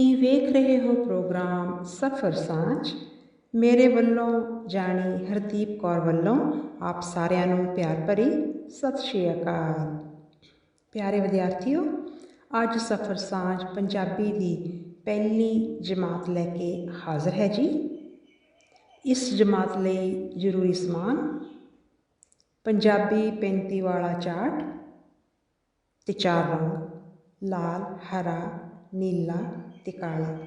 ਵੇਖ ਰਹੇ ਹੋ ਪ੍ਰੋਗਰਾਮ ਸਫਰ ਸਾਂਝ। ਮੇਰੇ ਵੱਲੋਂ ਜਾਣੀ ਹਰਦੀਪ ਕੌਰ ਵੱਲੋਂ ਆਪ ਸਾਰਿਆਂ ਨੂੰ ਪਿਆਰ ਭਰੀ ਸਤਿ ਸ਼੍ਰੀ ਅਕਾਲ। ਪਿਆਰੇ ਵਿਦਿਆਰਥੀਓ, ਅੱਜ ਸਫਰ ਸਾਂਝ ਪੰਜਾਬੀ ਦੀ ਪਹਿਲੀ ਜਮਾਤ ਲੈ ਕੇ ਹਾਜ਼ਰ ਹੈ ਜੀ। ਇਸ ਜਮਾਤ ਲਈ ਜ਼ਰੂਰੀ ਸਮਾਨ, ਪੰਜਾਬੀ 35 ਵਾਲਾ ਚਾਟ ਤੇ ਚਾਰ ਰੰਗ, ਲਾਲ, ਹਰਾ, ਨੀਲਾ ਅਤੇ ਕਾਲਾ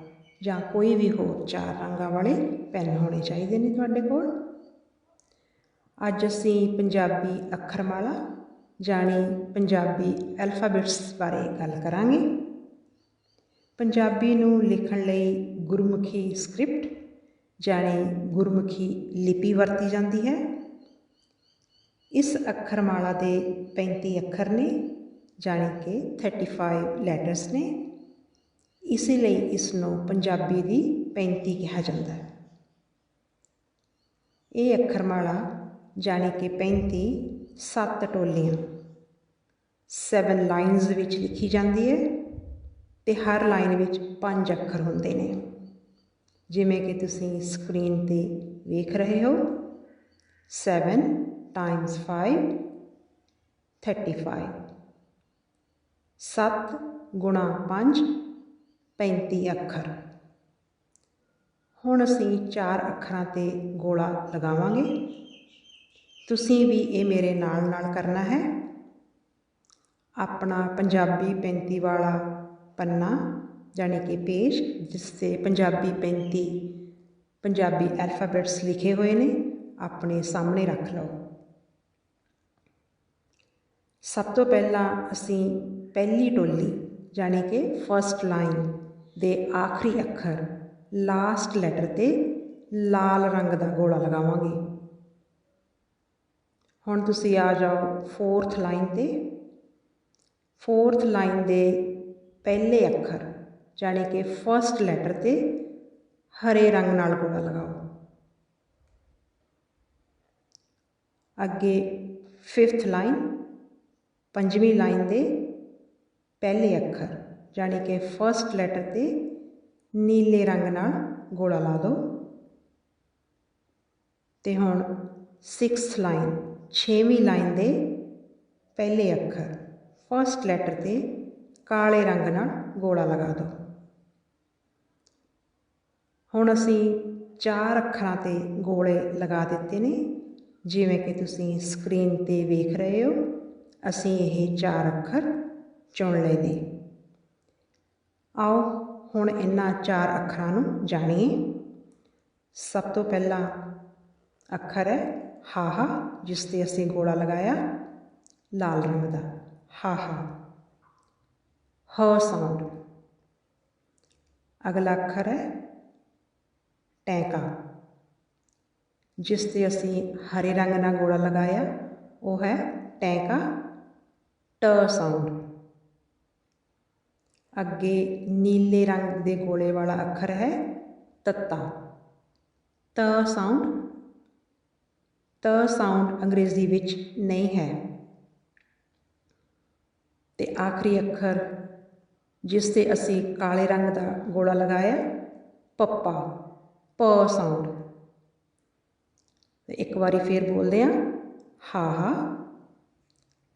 ਜਾਂ ਕੋਈ ਵੀ ਹੋਰ ਚਾਰ ਰੰਗਾਂ ਵਾਲੇ ਪੈੱਨ ਹੋਣੇ ਚਾਹੀਦੇ ਨੇ ਤੁਹਾਡੇ ਕੋਲ। ਅੱਜ ਅਸੀਂ ਪੰਜਾਬੀ ਅੱਖਰਮਾਲਾ ਜਾਣੀ ਪੰਜਾਬੀ ਅਲਫਾਬੈਟਸ ਬਾਰੇ ਗੱਲ ਕਰਾਂਗੇ। ਪੰਜਾਬੀ ਨੂੰ ਲਿਖਣ ਲਈ ਗੁਰਮੁਖੀ ਸਕ੍ਰਿਪਟ ਜਾਣੀ ਗੁਰਮੁਖੀ ਲਿਪੀ ਵਰਤੀ ਜਾਂਦੀ ਹੈ। ਇਸ ਅੱਖਰਮਾਲਾ ਦੇ 35 ਅੱਖਰ ਨੇ ਜਾਣੀ ਕਿ 35 ਲੈਟਰਸ ਨੇ। ਇਸੇ ਲਈ ਇਸ ਨੂੰ ਪੰਜਾਬੀ ਦੀ 35 ਕਿਹਾ ਜਾਂਦਾ ਹੈ। ਇਹ ਅੱਖਰਮਾਲਾ ਜਾਣੀ ਕਿ 35 ਸੱਤ ਟੋਲੀਆਂ ਸੈਵਨ ਲਾਈਨਸ ਵਿੱਚ ਲਿਖੀ ਜਾਂਦੀ ਹੈ ਤੇ ਹਰ ਲਾਈਨ ਵਿੱਚ ਪੰਜ ਅੱਖਰ ਹੁੰਦੇ ਨੇ। ਜਿਵੇਂ ਕਿ ਤੁਸੀਂ ਸਕਰੀਨ ਤੇ ਵੇਖ ਰਹੇ ਹੋ 7 ਟਾਈਮਸ 5 35 7 ਗੁਣਾ 5 35 ਅੱਖਰ। ਹੁਣ ਅਸੀਂ ਚਾਰ ਅੱਖਰਾਂ ਤੇ ਗੋਲਾ ਲਗਾਵਾਂਗੇ। ਤੁਸੀਂ ਵੀ ਇਹ ਮੇਰੇ ਨਾਲ ਨਾਲ ਕਰਨਾ ਹੈ। ਆਪਣਾ ਪੰਜਾਬੀ 35 ਵਾਲਾ ਪੰਨਾ, ਜਾਣੀ ਕਿ ਪੇਜ ਜਿਸ ਤੇ ਪੰਜਾਬੀ 35 ਪੰਜਾਬੀ ਅਲਫਾਬੈਟਸ ਲਿਖੇ ਹੋਏ ਨੇ, ਆਪਣੇ ਸਾਹਮਣੇ ਰੱਖ ਲਓ। ਸਭ ਤੋਂ ਪਹਿਲਾਂ ਅਸੀਂ ਪਹਿਲੀ ਟੋਲੀ, ਜਾਣੀ ਕਿ ਫਰਸਟ ਲਾਈਨ ਦੇ ਆਖਰੀ ਅੱਖਰ ਲਾਸਟ ਲੈਟਰ ਤੇ ਲਾਲ ਰੰਗ ਦਾ ਗੋਲਾ ਲਗਾਵਾਂਗੇ। ਹੁਣ ਤੁਸੀਂ ਆ ਜਾਓ ਫੋਰਥ ਲਾਈਨ ਤੇ। ਫੋਰਥ ਲਾਈਨ ਦੇ ਪਹਿਲੇ ਅੱਖਰ, ਜਾਣੀ ਕਿ ਫਰਸਟ ਲੈਟਰ ਤੇ ਹਰੇ ਰੰਗ ਨਾਲ ਗੋਲਾ ਲਗਾਓ। ਅੱਗੇ ਫਿਫਥ ਲਾਈਨ ਪੰਜਵੀਂ ਲਾਈਨ ਦੇ ਪਹਿਲੇ ਅੱਖਰ। ਜਾਣੀ ਕਿ ਫਰਸਟ ਲੈਟਰ ਤੇ ਨੀਲੇ ਰੰਗ ਨਾਲ ਗੋਲਾ ਲਾ ਦਿਓ ਤੇ ਹੁਣ 6th ਲਾਈਨ 6ਵੀਂ ਲਾਈਨ ਦੇ ਪਹਿਲੇ ਅੱਖਰ ਫਰਸਟ ਲੈਟਰ ਤੇ ਕਾਲੇ ਰੰਗ ਨਾਲ ਗੋਲਾ ਲਗਾ ਦਿਓ ਹੁਣ ਅਸੀਂ ਚਾਰ ਅੱਖਰਾਂ ਤੇ ਗੋਲੇ ਲਗਾ ਦਿੱਤੇ ਨੇ, ਜਿਵੇਂ ਕਿ ਤੁਸੀਂ ਸਕਰੀਨ ਤੇ ਵੇਖ ਰਹੇ ਹੋ, ਅਸੀਂ ਇਹ ਚਾਰ ਅੱਖਰ ਚੁਣ ਲਏ ਨੇ। ਆਓ ਹੁਣ ਇਹਨਾਂ ਚਾਰ ਅੱਖਰਾਂ ਨੂੰ ਜਾਣੀਏ। ਸਭ ਤੋਂ ਪਹਿਲਾ ਅੱਖਰ ਹੈ ਹਾਹਾ, ਜਿਸ ਤੇ ਅਸੀਂ ਗੋਲਾ ਲਗਾਇਆ, ਲਾਲ ਰੰਗ ਦਾ। ਹਾਹਾ। ਹ ਸਾਊਂਡ ਅਗਲਾ ਅੱਖਰ ਹੈ ਟੈਂਕਾ, ਜਿਸ ਤੇ ਅਸੀਂ ਹਰੇ ਰੰਗ ਨਾਲ ਗੋਲਾ ਲਗਾਇਆ, ਉਹ ਹੈ ਟੈਂਕਾ, ਟ ਸਾਊਂਡ ਅੱਗੇ ਨੀਲੇ ਰੰਗ ਦੇ ਗੋਲੇ ਵਾਲਾ ਅੱਖਰ ਹੈ ਤੱਤਾ। ਤ ਸਾਊਂਡ ਤ ਸਾਊਂਡ ਅੰਗਰੇਜ਼ੀ ਵਿੱਚ ਨਹੀਂ ਹੈ। ਤੇ ਆਖਰੀ ਅੱਖਰ ਜਿਸ ਤੇ ਅਸੀਂ ਕਾਲੇ ਰੰਗ ਦਾ ਗੋਲਾ ਲਗਾਇਆ, ਪੱਪਾ, ਪ ਸਾਊਂਡ ਤੇ ਇੱਕ ਵਾਰੀ ਫੇਰ ਬੋਲਦੇ ਆ ਹਾ ਹਾ,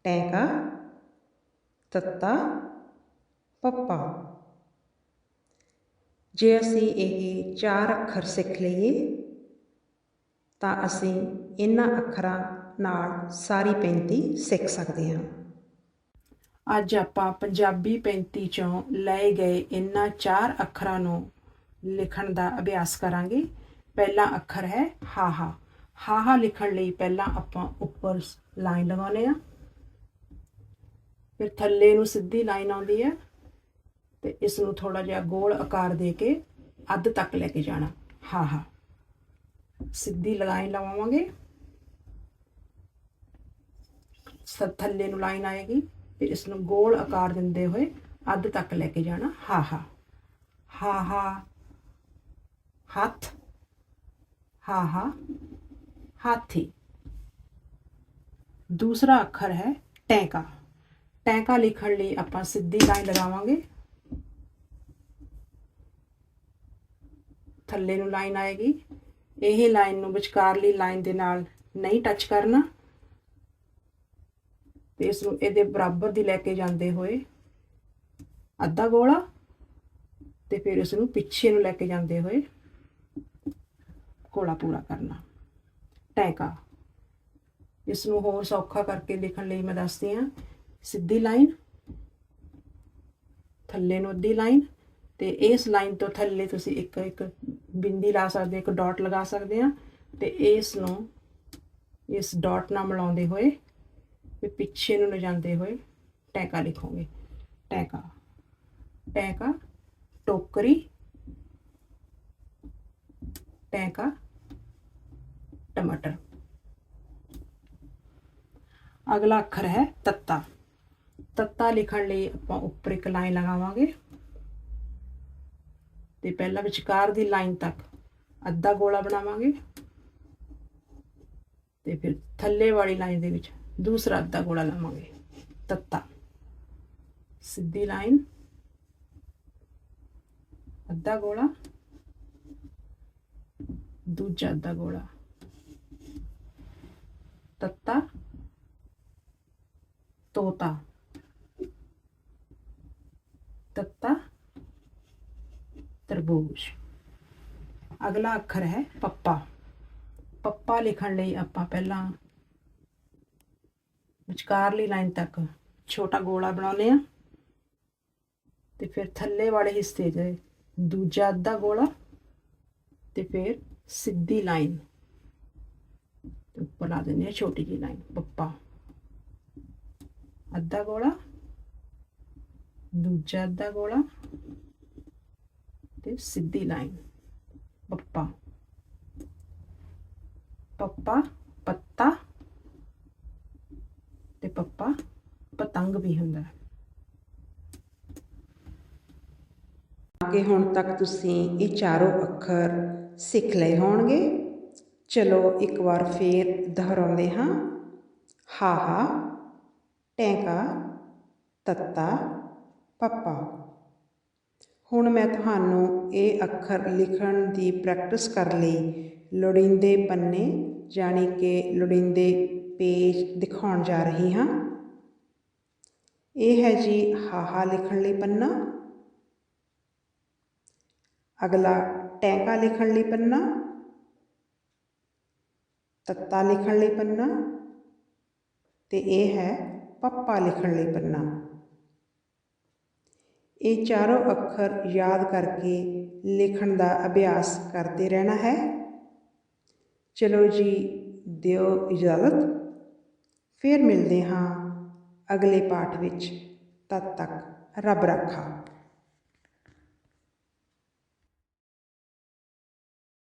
ਟੈਂਕਾ, ਤੱਤਾ ਪੱਪਾ। ਜੇ ਅਸੀਂ ਇਹ ਚਾਰ ਅੱਖਰ ਸਿੱਖ ਲਈਏ, ਤਾਂ ਅਸੀਂ ਇਹਨਾਂ ਅੱਖਰਾਂ ਨਾਲ ਸਾਰੀ 35 ਸਿੱਖ ਸਕਦੇ ਹਾਂ। ਅੱਜ ਆਪਾਂ ਪੰਜਾਬੀ 35 ਚੋਂ ਲਏ ਗਏ ਇਹਨਾਂ ਚਾਰ ਅੱਖਰਾਂ ਨੂੰ ਲਿਖਣ ਦਾ ਅਭਿਆਸ ਕਰਾਂਗੇ। ਪਹਿਲਾ ਅੱਖਰ ਹੈ ਹਾਹਾ। ਹਾਹਾ ਲਿਖਣ ਲਈ ਪਹਿਲਾਂ ਆਪਾਂ ਉੱਪਰ ਲਾਈਨ ਲਗਾਉਨੇ ਆ ਫਿਰ ਥੱਲੇ ਨੂੰ ਸਿੱਧੀ ਲਾਈਨ ਆਉਂਦੀ ਹੈ। ਤੇ ਇਸ ਨੂੰ ਥੋੜਾ ਜਿਹਾ ਗੋਲ ਆਕਾਰ ਦੇ ਕੇ ਅੱਧ ਤੱਕ ਲੈ ਕੇ ਜਾਣਾ। ਹਾਹਾ ਸਿੱਧੀ ਲਾਈਨ ਲਵਾਵਾਂਗੇ। ਸਭ ਥੱਲੇ ਨੂੰ ਲਾਈਨ ਆਏਗੀ ਫਿਰ ਇਸ ਨੂੰ ਗੋਲ ਆਕਾਰ ਦਿੰਦੇ ਹੋਏ ਅੱਧ ਤੱਕ ਲੈ ਕੇ ਜਾਣਾ। ਹਾਹਾ ਹਾਹਾ ਹੱਥ। ਹਾਹਾ ਹਾਥੀ। ਦੂਸਰਾ ਅੱਖਰ ਹੈ ਟੈਂਕਾ। ਟੈਂਕਾ ਲਿਖਣ ਲਈ ਆਪਾਂ ਸਿੱਧੀ ਲਾਈਨ ਲਗਾਵਾਂਗੇ। ਥੱਲੇ ਨੂੰ ਲਾਈਨ ਆਏਗੀ। ਇਹ ਲਾਈਨ ਨੂੰ ਵਿਚਕਾਰਲੀ ਲਾਈਨ ਦੇ ਨਾਲ ਨਹੀਂ ਟੱਚ ਕਰਨਾ। ਤੇ ਇਸ ਨੂੰ ਇਹਦੇ ਬਰਾਬਰ ਦੀ ਲੈ ਕੇ ਜਾਂਦੇ ਹੋਏ ਅੱਧਾ ਗੋਲਾ ਤੇ ਫਿਰ ਇਸ ਨੂੰ ਪਿੱਛੇ ਨੂੰ ਲੈ ਕੇ ਜਾਂਦੇ ਹੋਏ ਗੋਲਾ ਪੂਰਾ ਕਰਨਾ। ਟੈਂਕਾ। ਇਸ ਨੂੰ ਹੋਰ ਸੌਖਾ ਕਰਕੇ ਲਿਖਣ ਲਈ ਮੈਂ ਦੱਸਦੀ ਹਾਂ। ਸਿੱਧੀ ਲਾਈਨ, ਥੱਲੇ ਨੂੰ ਅੱਧੀ ਲਾਈਨ ਤੇ ਇਸ ਲਾਈਨ ਤੋਂ ਥੱਲੇ ਤੁਸੀਂ ਇੱਕ ਇੱਕ ਬਿੰਦੀ ਲਾ ਸਕਦੇ ਇੱਕ ਡਾਟ ਲਗਾ ਸਕਦੇ ਆ ਤੇ ਇਸ ਨੂੰ ਇਸ ਡਾਟ ਨਾਲ ਮਿਲਾਉਂਦੇ ਹੋਏ ਤੇ ਪਿੱਛੇ ਨੂੰ ਲਿਜਾਂਦੇ ਹੋਏ ਟੈਂਕਾ ਲਿਖੋਗੇ। ਟੈਂਕਾ ਟੈਂਕਾ, ਟੋਕਰੀ, ਟੈਂਕਾ, ਟਮਾਟਰ। ਅਗਲਾ ਅੱਖਰ ਹੈ ਤੱਤਾ। ਤੱਤਾ ਲਿਖਣ ਲਈ ਆਪਾਂ ਉੱਪਰ ਇੱਕ ਲਾਈਨ ਲਗਾਵਾਂਗੇ। ਤੇ ਪਹਿਲਾਂ ਵਿਚਕਾਰ ਦੀ ਲਾਈਨ ਤੱਕ ਅੱਧਾ ਗੋਲਾ ਬਣਾਵਾਂਗੇ ਤੇ ਫਿਰ ਥੱਲੇ ਵਾਲੀ ਲਾਈਨ ਦੇ ਵਿੱਚ ਦੂਸਰਾ ਅੱਧਾ ਗੋਲਾ ਲਾਵਾਂਗੇ ਤੱਤਾ। ਸਿੱਧੀ ਲਾਈਨ, ਅੱਧਾ ਗੋਲਾ, ਦੂਜਾ ਅੱਧਾ ਗੋਲਾ। ਤੱਤਾ, ਤੋਤਾ। ਤੱਤਾ ਤਰਬੂਜ ਅਗਲਾ ਅੱਖਰ ਹੈ ਪੱਪਾ। ਪੱਪਾ ਲਿਖਣ ਲਈ ਆਪਾਂ ਪਹਿਲਾਂ ਵਿਚਕਾਰਲੀ ਲਾਈਨ ਤੱਕ ਛੋਟਾ ਗੋਲਾ ਬਣਾਉਂਦੇ ਆ ਤੇ ਫਿਰ ਥੱਲੇ ਵਾਲੇ ਹਿੱਸੇ ਦੇ ਦੂਜਾ ਅੱਧਾ ਗੋਲਾ ਤੇ ਫਿਰ ਸਿੱਧੀ ਲਾਈਨ ਤੇ ਉੱਪਰ ਲਾ ਦਿੰਦੇ ਆ ਛੋਟੀ ਜਿਹੀ ਲਾਈਨ, ਪੱਪਾ। ਅੱਧਾ ਗੋਲਾ, ਦੂਜਾ ਅੱਧਾ ਗੋਲਾ ਤੇ ਸਿੱਧੀ ਲਾਈਨ। ਪੱਪਾ। ਪੱਪਾ, ਪੱਤਾ। ਤੇ ਪੱਪਾ, ਪਤੰਗ ਵੀ ਹੁੰਦਾ ਹੈ। ਅੱਗੇ ਹੁਣ ਤੱਕ ਤੁਸੀਂ ਇਹ ਚਾਰੋਂ ਅੱਖਰ ਸਿੱਖ ਲਏ ਹੋਣਗੇ। ਚਲੋ ਇੱਕ ਵਾਰ ਫੇਰ ਦੁਹਰਾਉਂਦੇ ਹਾਂ। ਹਾਹਾ, ਟੈਂਕਾ, ਤੱਤਾ, ਪੱਪਾ। ਹੁਣ ਮੈਂ ਤੁਹਾਨੂੰ ਇਹ ਅੱਖਰ ਲਿਖਣ ਦੀ ਪ੍ਰੈਕਟਿਸ ਕਰਨ ਲਈ ਲੋੜੀਂਦੇ ਪੰਨੇ ਜਾਣੀ ਕਿ ਲੋੜੀਂਦੇ ਪੇਜ ਦਿਖਾਉਣ ਜਾ ਰਹੀ ਹਾਂ। ਇਹ ਹੈ ਜੀ ਹਾਹਾ ਲਿਖਣ ਲਈ ਪੰਨਾ। ਅਗਲਾ ਟੈਂਕਾ ਲਿਖਣ ਲਈ ਪੰਨਾ। ਤੱਤਾ ਲਿਖਣ ਲਈ ਪੰਨਾ। ਤੇ ਇਹ ਹੈ ਪੱਪਾ ਲਿਖਣ ਲਈ ਪੰਨਾ। ਇਹ ਚਾਰੋਂ ਅੱਖਰ ਯਾਦ ਕਰਕੇ ਲਿਖਣ ਦਾ ਅਭਿਆਸ ਕਰਦੇ ਰਹਿਣਾ ਹੈ। ਚਲੋ ਜੀ, ਦਿਓ ਇਜਾਜ਼ਤ। ਫਿਰ ਮਿਲਦੇ ਹਾਂ ਅਗਲੇ ਪਾਠ ਵਿੱਚ। ਤਦ ਤੱਕ ਰੱਬ ਰਾਖਾ।